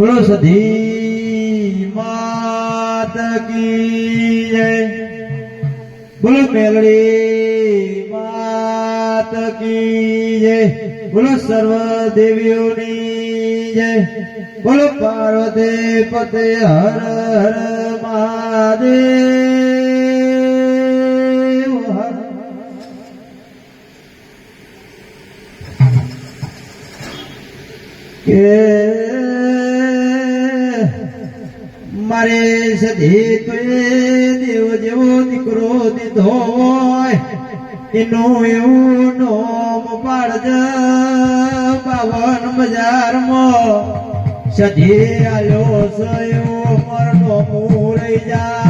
બોલો સધી માત કી જય બોલો મેલડી માત કી જય બોલો સર્વ દેવીઓની જય બોલો પાર્વતી પતે હર હર મહાદેવ હર કે મારે સધી તુએ દેવ જેવો દીકરો દીધો હોય. એનું એવું નોમ પાડજ બાવન બજારમાં. સધી આલ્યો સયો મરનો મૂળ જાય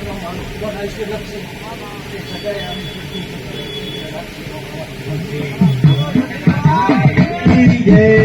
Yeah.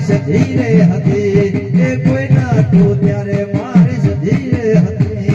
મારી સધી હતી. કોઈ ના તું ત્યારે મારી સધી રે હતી